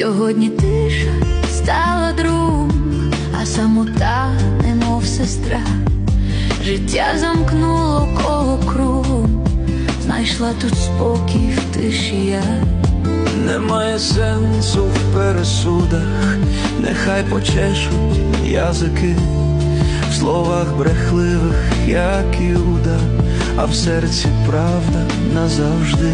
Сьогодні тиша стала друг, а самота, немов сестра. Життя замкнуло коло кругу, знайшла тут спокій в тиші я. Немає сенсу в пересудах, нехай почешуть язики, в словах брехливих, як Іуда, а в серці правда назавжди.